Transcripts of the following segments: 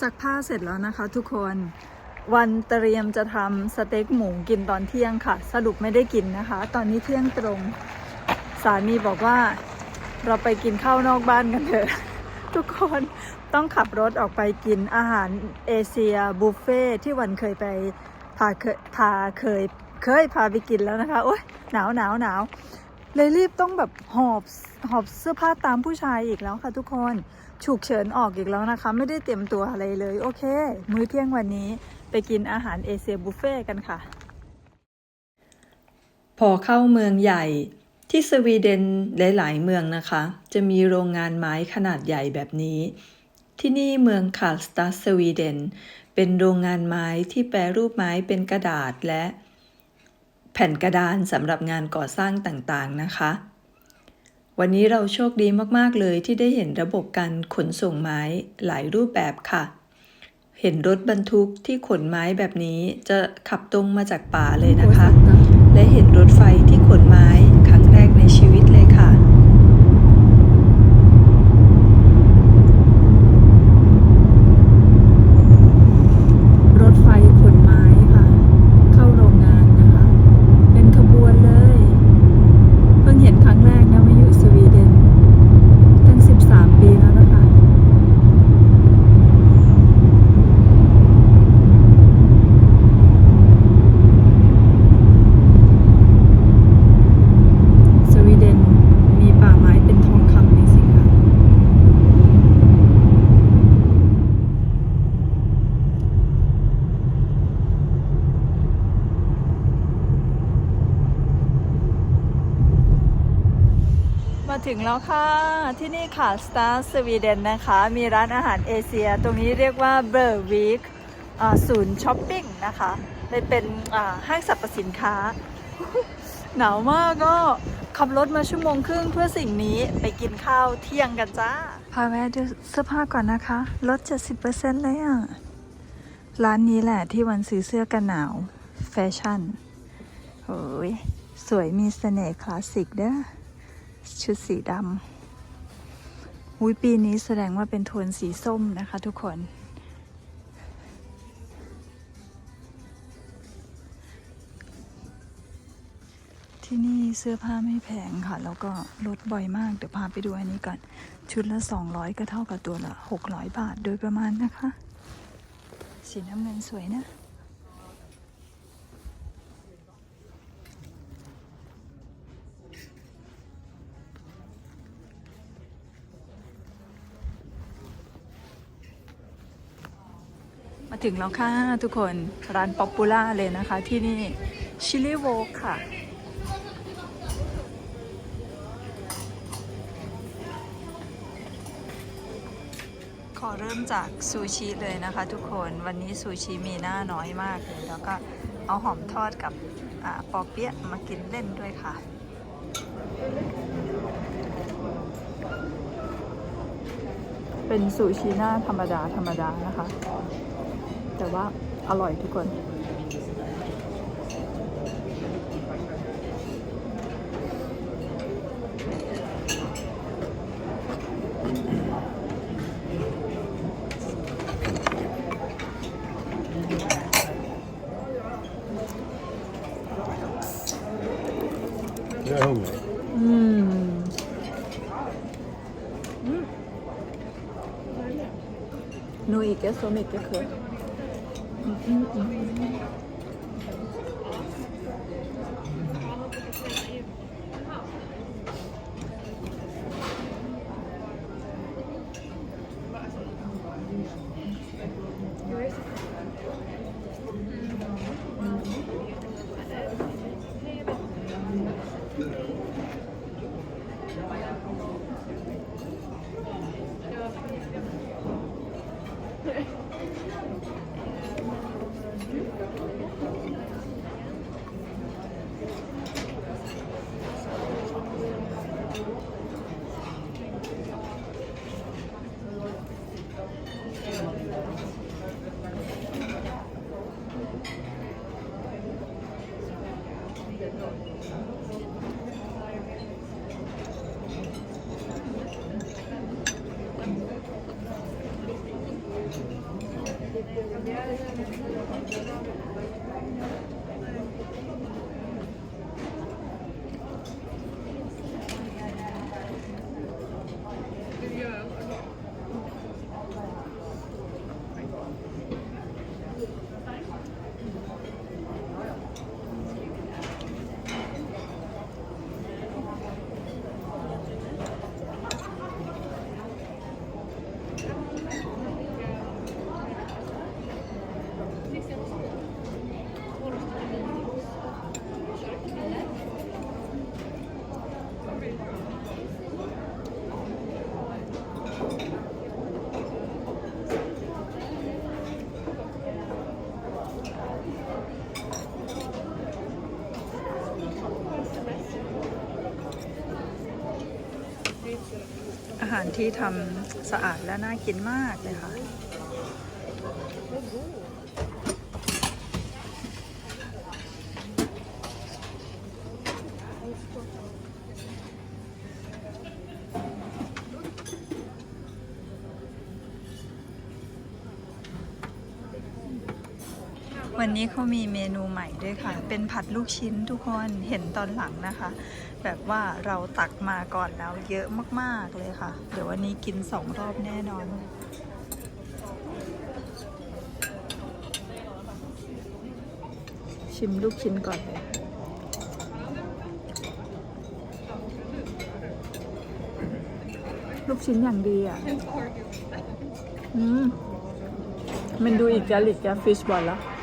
ซักผ้าเสร็จแล้วนะคะทุกคนวันเตรียมจะทำสเต็กหมูกินตอนเที่ยงค่ะ สรุปไม่ได้กินนะคะ ตอนนี้เที่ยงตรง สามีบอกว่าเราไปกินข้าวนอกบ้านกันเถอะ ทุกคนต้องขับรถออกไปกินอาหารเอเชียบุฟเฟ่ที่วันเคยไปพาเคยพาเคยเคยพาไปกินแล้วนะคะ โอ๊ยหนาวหนาวหนาว เลยรีบต้องแบบหอบหอบเสื้อผ้าตามผู้ชายอีกแล้วค่ะทุกคนฉุกเฉินออกอีกแล้วนะคะ ไม่ได้เตรียมตัวอะไรเลย โอเค มื้อเที่ยงวันนี้ไปกินอาหารเอเชียบุฟเฟ่กันค่ะ พอเข้าเมืองใหญ่ที่สวีเดนหลาย ๆ เมืองนะคะ จะมีโรงงานไม้ขนาดใหญ่แบบนี้ ที่นี่เมืองคาร์ลสตัดสวีเดน เป็นโรงงานไม้ที่แปรรูปไม้เป็นกระดาษและ แผ่นกระดานสำหรับงานก่อสร้างต่างๆนะคะ วันนี้เราโชคดีมากๆเลยที่ได้เห็นระบบการขนส่งไม้หลายรูปแบบค่ะ เห็นรถบรรทุกที่ขนไม้แบบนี้จะขับตรงมาจากป่าเลยนะคะ และเห็นรถไฟที่ขนไม้ครั้งแรกในชีวิตเลยค่ะ รถไฟขนไม้ค่ะ เข้าโรงงานนะคะ เป็นขบวนเลย เพิ่งเห็นครั้งแรกนะมาอยู่สวีเดน ตั้ง 13 ปีแล้วนะคะ สวีเดนมีป่าไม้เป็นทองคำเลยสิคะ มาถึ งแล้วค่ะ ที่นี่ค่ะ Star Sweden นะคะ มีร้านอาหารเอเชีย ตรงนี้เรียกว่า b e r w i k ศูนย์ช้อปปิ้งนะคะเลยเป็นห้างสรรพสินค้า หนาวมากก็ขับรถมาชั่วโมงครึ่งเพื่อสิ่งนี้ไปกินข้าวเที่ยงกันจ้า พาแวะดูเสื้อผ้าก่อนนะคะ ลด 70%เลยอะ ร้านนี้แหละที่วันซื้อเสื้อกันหนาว แฟชั่นโอ้ยสวยมีเสน่ห์คลาสสิกเด้อ ชุดสีดำอุ้ยปีนี้แสดงว่าเป็นโทนสีส้มนะคะทุกคน ที่นี่เสื้อผ้าไม่แพงค่ะ แล้วก็ลดบ่อยมาก เดี๋ยวพาไปดูอันนี้ก่อน ชุดละ 200 ก็เท่ากับตัวละ 600 บาทโดยประมาณนะคะ สีน้ำเงินสวยนะ ถึงแล้วค่ะทุกคนร้านป๊อปปูล่าเลยนะคะที่นี่ชิลลี่โวค่ะขอเริ่มจากซูชิเลยนะคะทุกคนวันนี้ซูชิมีหน้าน้อยมากเลยแล้วก็เอาหอมทอดกับอปอเปี๊ยะมากินเล่นด้วยค่ะ เป็นซูชิหน้าธรรมดาธรรมดานะคะ แต่ว่าอร่อยทุกคน Jag är hungrig. อืมนูอีกแกโอาหารที่ทำสะอาดและน่ากินมากเลยค่ะ วั นนี้เขามีเมนูใหม่ด้วยค่ะ เป็นผัดลูกชิ้นทุกคนเห็นตอนหลังนะคะ แบบว่าเราตักมาก่อนแล้วเยอะมากๆเลยค่ะ เดี๋ยววันนี้กินสองรอบแน่นอนชิมลูกชิ้นก่อนเลย ลูกชิ้นอย่างดีอะ อืม มันดูอีกจะลิกจะฟิชบอลแล้ว Okay.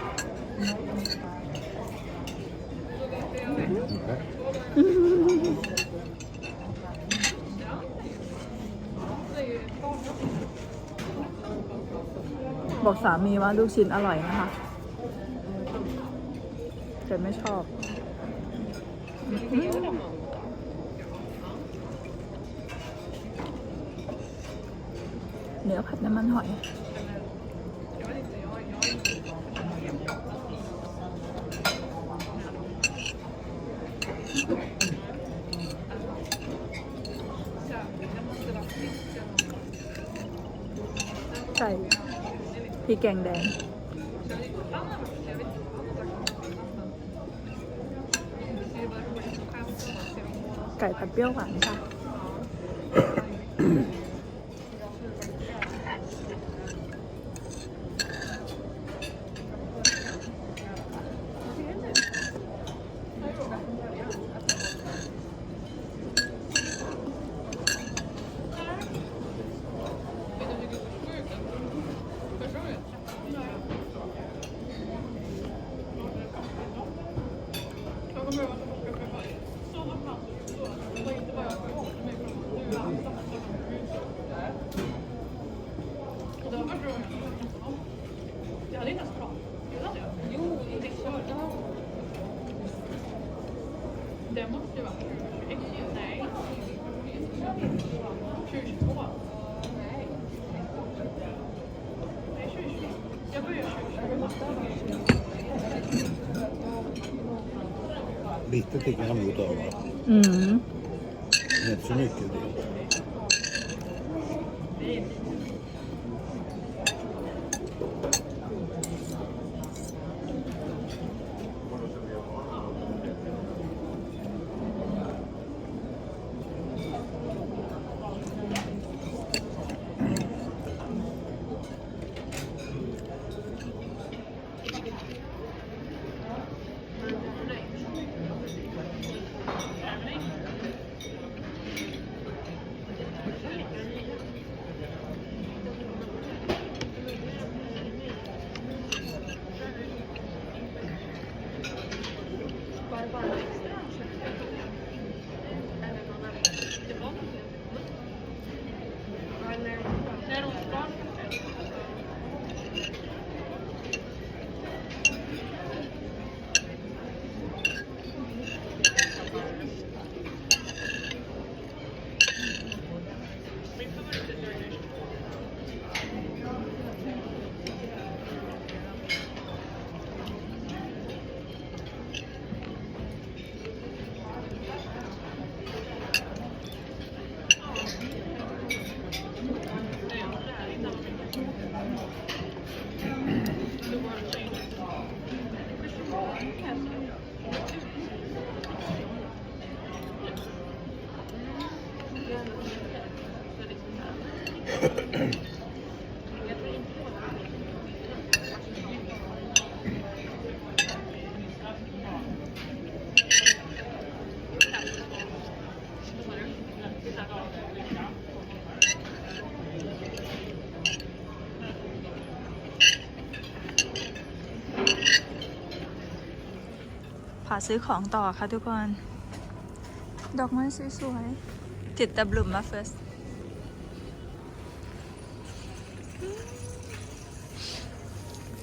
บอกสามีว่าลูกชิ้นอร่อยนะคะ แต่ไม่ชอบเนื้อผัดน้ำมันหอย ใส่พริกแกงแดง ไก่ผัดเปรี้ยวหวานค่ะ Lite tycker jag nog utav. det. Mm. Inte så mycket. าซื้อของต่อค่ะทุกคน ดอกไม้สวยๆติดตะบลุมมาเฟิร์ส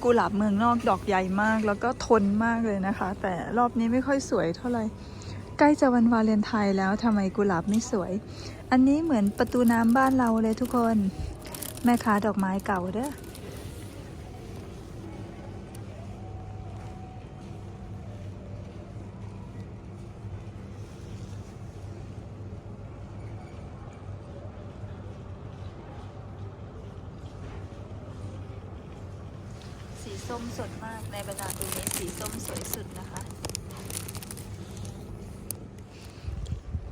กุหลาบเมืองนอกดอกใหญ่มากแล้วก็ทนมากเลยนะคะ แต่รอบนี้ไม่ค่อยสวยเท่าไหร่ใกล้จะวันวาเลนไทน์แล้วทำไมกุหลาบไม่สวย อันนี้เหมือนประตูน้ำบ้านเราเลยทุกคน แม่ค้าดอกไม้เก่าเด้อ สีส้มสดมากในบรรดาตรงนี้สีส้มสวยสุดนะคะ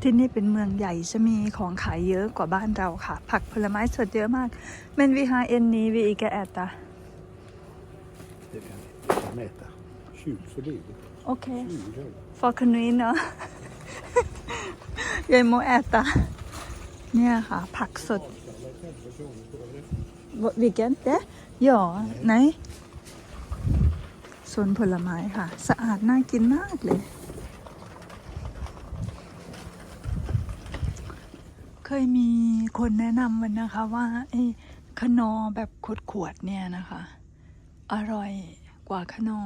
ที่นี่เป็นเมืองใหญ่จะมีของขายเยอะกว่าบ้านเราค่ะ ผักผลไม้สดเยอะมากเมนวิฮาเอ็นนี้วีอีกแอตตา Det kan vi mäta. 20 för livet. โอเค20 euro. ฟอร์คนุยเนาะ ยายโมแอตตา เนี่ยค่ะ ผักสดวิกเกนเด้หยอไห นสวนผลไม้ค่ะ สะอาดน่ากินมากเลย เคยมีคนแนะนำมันนะคะว่าไอ้ขนอแบบขวดๆเนี่ยนะคะ อร่อยกว่าขนอ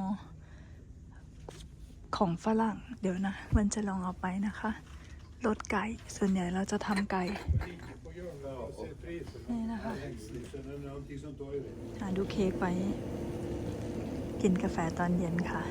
ของฝรั่งเดี๋ยวนะมันจะลองเอาไปนะคะรสไก่ส่วนใหญ่เราจะทำไก่นี่นะคะหาดูเค้กไว้ กินกาแฟตอนเย็นค่ะ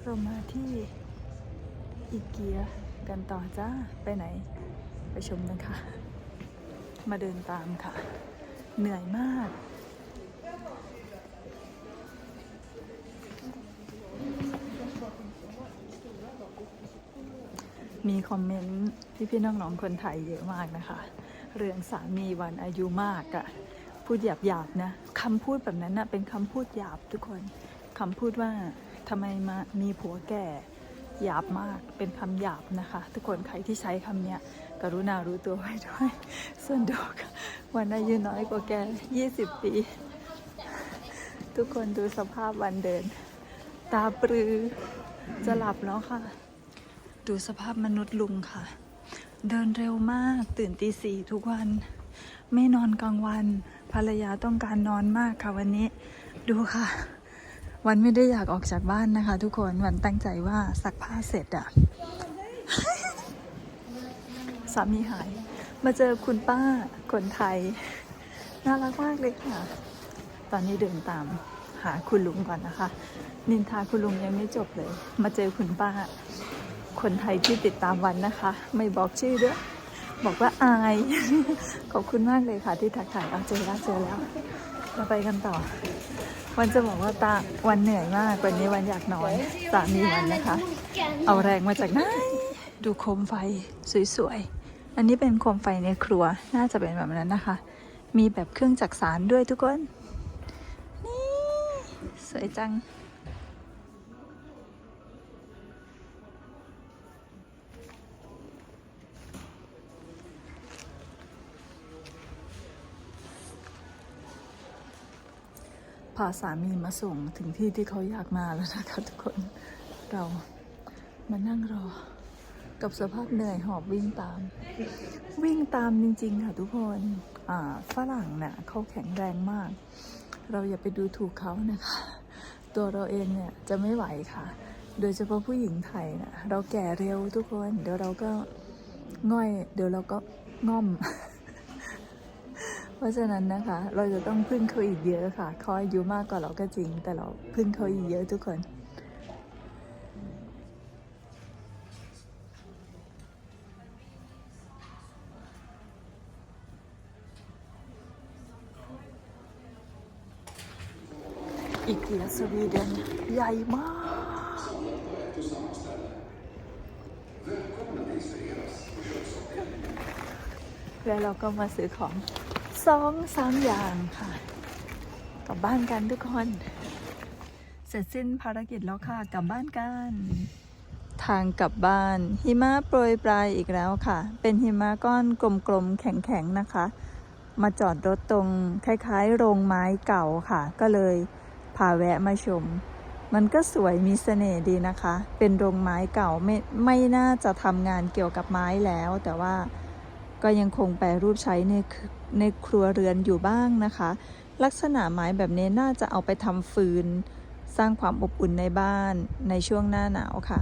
เรามาที่ อีเกียกันต่อจ้า ไปไหน ไปชมกันค่ะ มาเดินตามค่ะ เหนื่อยมากมีคอมเมนต์พี่พี่ๆน้องๆคนไทยเยอะมากนะคะ เรื่องสามีวันอายุมากอะพูดหยาบหยาบนะคำพูดแบบนั้นนะเป็นคำพูดหยาบทุกคนคำพูดว่าทำไมมามีผัวแก่ หยาบมากเป็นคำหยาบนะคะ ทุกคนใครที่ใช้คำเนี้ยกรุณารู้ตัวไว้ด้วย ส่วนดอกวันอายุน้อยกว่าแก 20 ปี ทุกคนดูสภาพวันเดิน ตาปรือจะหลับแล้วค่ะ ดูสภาพมนุษย์ลุงค่ะ เดินเร็วมากตื่นตีสี่ทุกวัน ไม่นอนกลางวัน ภรรยาต้องการนอนมากค่ะวันนี้ ดูค่ะ วันไม่ได้อยากออกจากบ้านนะคะ ทุกคนวันตั้งใจว่าซักผ้าเสร็จอะสามีหาย มาเจอคุณป้าคนไทย น่ารักมากเลยค่ะ ตอนนี้เดินตามหาคุณลุงก่อนนะคะ นินทาคุณลุงยังไม่จบเลย มาเจอคุณป้า คนไทยที่ติดตามวันนะคะ ไม่บอกชื่อด้วยบอกว่าอาย ขอบคุณมากเลยค่ะที่ทักทายเอาเจอแล้วเจอแล้ว เราไปกันต่อ วันจะบอกว่าตาวันเหนื่อยมากวันนี้วันอยากนอนสามีวันนะคะ เอาแรงมาจากไหนดูโคมไฟสวยๆ อันนี้เป็นโคมไฟในครัวน่าจะเป็นแบบนั้นนะคะ มีแบบเครื่องจักสารด้วยทุกคน นี่ สวยจังาสามีมาส่งถึงที่ที่เขาอยากมาแล้วนะคะทุกคนเรามานั่งรอ กับสภาพเหนื่อยหอบวิ่งตาม วิ่งตามจริง ๆ ค่ะทุกคนอ่าฝรั่งน่ะเขาแข็งแรงมาก เราอย่าไปดูถูกเขานะคะ ตัวเราเองเนี่ยจะไม่ไหวค่ะ โดยเฉพาะผู้หญิงไทยนะเราแก่เร็วทุกคน เดี๋ยวเราก็ง่อย เดี๋ยวเราก็ง่อม เพราะฉะนั้นนะคะ เราจะต้องพึ่งเขาอีกเยอะค่ะเขาอายุมากกว่าเราก็จริง แต่เราพึ่งเขาอีกเยอะทุกคนอีเกียสวีเดนใหญ่มาก แล้วเราก็มาซื้อของ สองสามอย่างค่ะกลับบ้านกันทุกคน เสร็จสิ้นภารกิจแล้วค่ะกลับบ้านกัน ทางกลับบ้าน หิมะโปรยปลายอีกแล้วค่ะ เป็นหิมะก้อนกลมๆ แข็งๆ นะคะ มาจอดรถตรงคล้ายๆ โรงไม้เก่าค่ะ ก็เลยพาแวะมาชม มันก็สวยมีเสน่ห์ดีนะคะ เป็นโรงไม้เก่าไม่ไม่น่าจะทำงานเกี่ยวกับไม้แล้ว แต่ว่า ก็ยังคงแปรรูปใช้ในในครัวเรือนอยู่บ้างนะคะ ลักษณะไม้แบบนี้น่าจะเอาไปทำฟืน สร้างความอบอุ่นในบ้านในช่วงหน้าหนาวค่ะ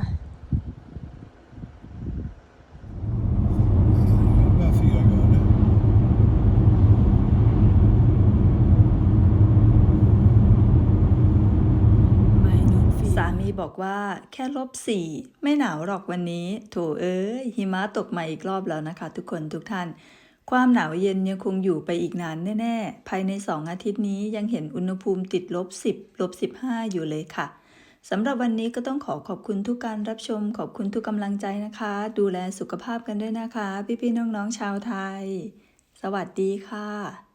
Bara fyra grader. สามี บอกว่าแค่ลบสี่ไม่หนาวหรอกวันนี้ โถเอ้ยหิมะตกมาอีกรอบแล้วนะคะ ทุกคนทุกท่าน ความหนาวเย็นยังคงอยู่ไปอีกนานแน่ๆ ภายในสองอาทิตย์นี้ยังเห็นอุณหภูมิติดลบสิบลบสิบห้าอยู่เลยค่ะสำหรับวันนี้ก็ต้องขอขอบคุณทุกการรับชม ขอบคุณทุกกำลังใจนะคะ ดูแลสุขภาพกันด้วยนะคะ พี่ๆน้องๆชาวไทย สวัสดีค่ะ